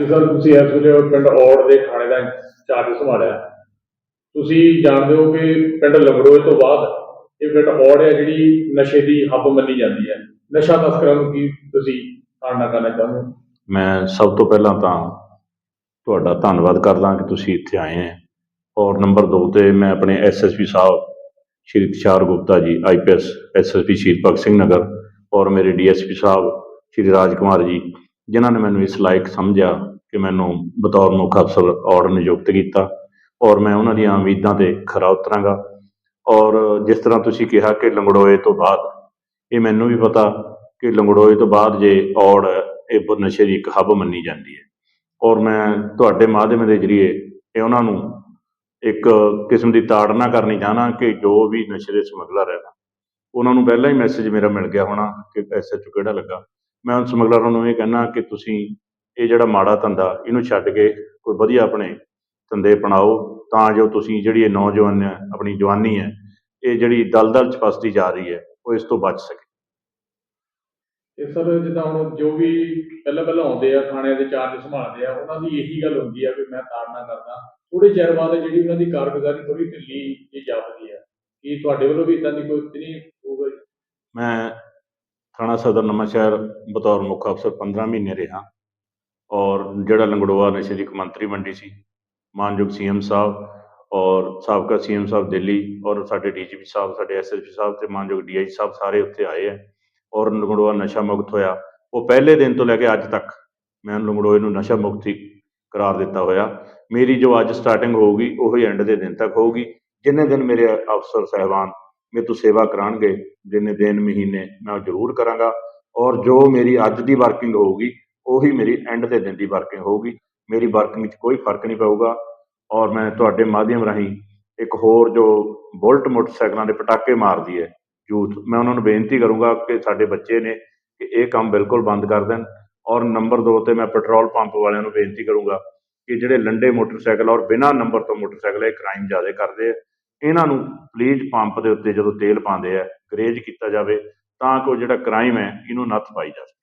ਜੀ ਸਰ ਤੁਸੀਂ ਇਸ ਵੇਲੇ ਪਿੰਡ ਔੜ ਦੇ ਥਾਣੇ ਦਾ ਚਾਰਜ ਸੰਭਾਲਿਆ। ਤੁਸੀਂ ਜਾਣਦੇ ਹੋ ਕਿ ਪਿੰਡ ਲੰਗੜੋਏ ਤੋਂ ਬਾਅਦ ਇਹ ਪਿੰਡ ਔੜ ਹੈ ਜਿਹੜੀ ਨਸ਼ੇ ਦੀ ਹੱਬ ਮੰਨੀ ਜਾਂਦੀ ਹੈ। ਨਸ਼ਾ ਤਸਕਰਾਂ ਨੂੰ ਕੀ ਤੁਸੀਂ ਸਾਹਮਣਾ ਕਰਨਾ ਚਾਹੁੰਦੇ ਹੋ? ਮੈਂ ਸਭ ਤੋਂ ਪਹਿਲਾਂ ਤਾਂ ਤੁਹਾਡਾ ਧੰਨਵਾਦ ਕਰਦਾ ਕਿ ਤੁਸੀਂ ਇੱਥੇ ਆਏ ਹੈ। ਔਰ ਨੰਬਰ 2 ਤੇ ਮੈਂ ਆਪਣੇ ਐਸਐਸਪੀ ਸਾਹਿਬ, ਸ਼੍ਰੀ ਤੁਸ਼ਾਰ ਗੁਪਤਾ ਜੀ ਆਈਪੀਐਸ ਐਸਐਸਪੀ ਸ਼ਹੀਦ ਭਗਤ ਸਿੰਘ ਨਗਰ ਔਰ ਮੇਰੇ ਡੀਐਸਪੀ ਸਾਹਿਬ, ਸ਼੍ਰੀ ਰਾਜ ਕੁਮਾਰ ਜੀ ਜਿਨ੍ਹਾਂ ਨੇ ਮੈਨੂੰ ਇਸ ਲਾਇਕ ਸਮਝਿਆ ਕਿ ਮੈਨੂੰ ਬਤੌਰ ਮੁੱਖ ਅਫਸਰ ਔੜ ਨਿਯੁਕਤ ਕੀਤਾ ਔਰ ਮੈਂ ਉਹਨਾਂ ਦੀਆਂ ਉਮੀਦਾਂ ਤੇ ਖਰਾ ਉਤਰਾਂਗਾ। ਔਰ ਜਿਸ ਤਰ੍ਹਾਂ ਤੁਸੀਂ ਕਿਹਾ ਕਿ ਲੰਗੜੋਏ ਤੋਂ ਬਾਅਦ, ਇਹ ਮੈਨੂੰ ਵੀ ਪਤਾ ਕਿ ਲੰਗੜੋਏ ਤੋਂ ਬਾਅਦ ਜੇ ਔੜ ਇਹ ਨਸ਼ੇ ਦੀ ਇੱਕ ਹੱਬ ਮੰਨੀ ਜਾਂਦੀ ਹੈ। ਔਰ ਮੈਂ ਤੁਹਾਡੇ ਮਾਧਿਅਮ ਦੇ ਜਰੀਏ ਇਹ ਉਹਨਾਂ ਨੂੰ ਇੱਕ ਕਿਸਮ ਦੀ ਤਾੜਨਾ ਕਰਨੀ ਚਾਹਨਾ ਕਿ ਜੋ ਵੀ ਨਸ਼ੇ ਦੇ ਸਮਗਲਰ ਹੈ ਉਹਨਾਂ ਨੂੰ ਪਹਿਲਾਂ ਹੀ ਮੈਸੇਜ ਮੇਰਾ ਮਿਲ ਗਿਆ ਹੋਣਾ ਕਿ ਐਸਐਚਓ ਕਿਹੜਾ ਲੱਗਾ। ਮੈਂ ਉਹਨਾਂ ਸਮਗਲਰਾਂ ਨੂੰ ਇਹ ਕਹਿਣਾ ਕਿ ਤੁਸੀਂ ਇਹ ਜਿਹੜਾ ਮਾੜਾ ਧੰਦਾ ਇਹਨੂੰ ਛੱਡ ਕੇ ਕੋਈ ਵਧੀਆ ਆਪਣੇ ਧੰਦੇ ਅਪਣਾਓ ਤਾਂ ਜੋ ਤੁਸੀਂ ਜਿਹੜੀ ਇਹ ਨੌਜਵਾਨ ਹੈ, ਆਪਣੀ ਜਵਾਨੀ ਹੈ ਇਹ ਜਿਹੜੀ ਦਲਦਲ ਚ ਫਸਦੀ ਜਾ ਰਹੀ ਹੈ ਉਹ ਇਸ ਤੋਂ ਬਚ ਸਕੇ। ਤੇ ਸਰ ਜਿੱਦਾਂ ਹੁਣ ਜੋ ਵੀ ਪਹਿਲਾਂ ਪਹਿਲਾਂ ਆਉਂਦੇ ਆ ਥਾਣਿਆਂ ਦੇ ਚਾਰਜ ਸੰਭਾਲਦੇ ਆ ਉਹਨਾਂ ਦੀ ਇਹੀ ਗੱਲ ਹੁੰਦੀ ਆ ਕਿ ਮੈਂ ਤਾੜਨਾ ਕਰਦਾ। ਥੋੜੇ ਚਿਰ ਬਾਅਦ ਜਿਹੜੀ ਉਹਨਾਂ ਦੀ ਕਾਰਗੁਜ਼ਾਰੀ ਥੋੜੀ ਢਿੱਲੀ ਜਾਪਦੀ ਹੈ ਕੀ ਤੁਹਾਡੇ ਵੱਲੋਂ ਵੀ ਇਦਾਂ ਦੀ ਕੋਈ ਨਹੀਂ ਜੀ? ਮੈਂ ਥਾਣਾ ਸਦਰ ਨਵਾਂਸ਼ਹਿਰ ਬਤੌਰ ਮੁੱਖ ਅਫਸਰ 15 ਮਹੀਨੇ ਰਿਹਾ ਔਰ ਜਿਹੜਾ ਲੰਗੜੋਆ ਨਸ਼ੇ ਦੀ ਮੰਤਰੀ ਮੰਡੀ ਸੀ, ਮਾਨਯੋਗ ਸੀਐਮ ਸਾਹਿਬ ਔਰ ਸਾਬਕਾ ਸੀਐਮ ਸਾਹਿਬ ਦਿੱਲੀ ਔਰ ਸਾਡੇ ਡੀਜੀਪੀ ਸਾਹਿਬ, ਸਾਡੇ ਐਸਐਸਪੀ ਸਾਹਿਬ ਤੇ ਮਾਨਯੋਗ ਡੀਆਈਜੀ ਸਾਹਿਬ ਸਾਰੇ ਉੱਥੇ ਆਏ ਹੈ ਔਰ ਲੰਗੜੋਆ ਨਸ਼ਾ ਮੁਕਤ ਹੋਇਆ। ਉਹ ਪਹਿਲੇ ਦਿਨ ਤੋਂ ਲੈ ਕੇ ਅੱਜ ਤੱਕ ਮੈਂ ਲੰਗੜੋਏ ਨੂੰ ਨਸ਼ਾ ਮੁਕਤੀ ਕਰਾਰ ਦਿੱਤਾ ਹੋਇਆ। ਮੇਰੀ ਜੋ ਅੱਜ ਸਟਾਰਟਿੰਗ ਹੋਊਗੀ, ਉਹੀ ਐਂਡ ਦੇ ਦਿਨ ਤੱਕ ਹੋਊਗੀ। ਜਿੰਨੇ ਦਿਨ ਮੇਰੇ ਅਫਸਰ, ਸਹਿਬਾਨ ਮੇਰੇ ਤੋਂ ਸੇਵਾ ਕਰਾਉਣਗੇ ਜਿੰਨੇ ਦਿਨ, ਮਹੀਨੇ ਮੈਂ ਉਹ ਜ਼ਰੂਰ ਕਰਾਂਗਾ। ਔਰ ਜੋ ਮੇਰੀ ਅੱਜ ਦੀ ਵਰਕਿੰਗ ਹੋਊਗੀ, ਉਹੀ ਮੇਰੀ ਐਂਡ ਦੇ ਦਿਨ ਦੀ ਵਰਕਿੰਗ ਹੋਊਗੀ। ਮੇਰੀ ਵਰਕਿੰਗ ਵਿੱਚ ਕੋਈ ਫ਼ਰਕ ਨਹੀਂ ਪਊਗਾ। ਔਰ ਮੈਂ ਤੁਹਾਡੇ ਮਾਧਿਅਮ ਰਾਹੀਂ ਇੱਕ ਹੋਰ ਜੋ ਬੁਲਟ ਮੋਟਰਸਾਈਕਲਾਂ ਦੇ ਪਟਾਕੇ ਮਾਰਦੀ ਹੈ ਯੂਥ ਮੈਂ ਉਹਨਾਂ ਨੂੰ ਬੇਨਤੀ ਕਰੂੰਗਾ ਕਿ ਸਾਡੇ ਬੱਚੇ ਨੇ ਕਿ ਇਹ ਕੰਮ ਬਿਲਕੁਲ ਬੰਦ ਕਰ ਦੇਣ। ਔਰ ਨੰਬਰ 2 ਤੇ ਮੈਂ ਪੈਟਰੋਲ ਪੰਪ ਵਾਲਿਆਂ ਨੂੰ ਬੇਨਤੀ ਕਰੂੰਗਾ ਕਿ ਜਿਹੜੇ ਲੰਡੇ ਮੋਟਰਸਾਈਕਲ ਔਰ ਬਿਨਾਂ ਨੰਬਰ ਤੋਂ ਮੋਟਰਸਾਈਕਲ ਇਹ ਕ੍ਰਾਈਮ ਜ਼ਿਆਦਾ ਕਰਦੇ ਆ। ਇਹਨਾਂ ਨੂੰ ਪਲੀਜ਼ ਪੰਪ ਦੇ ਉੱਤੇ ਜਦੋਂ ਤੇਲ ਪਾਉਂਦੇ ਆ, ਗਰੇਜ ਕੀਤਾ ਜਾਵੇ, ਤਾਂ ਕਿ ਉਹ ਜਿਹੜਾ ਕ੍ਰਾਈਮ ਹੈ, ਇਹਨੂੰ ਨੱਥ ਪਾਈ ਜਾ ਸਕੇ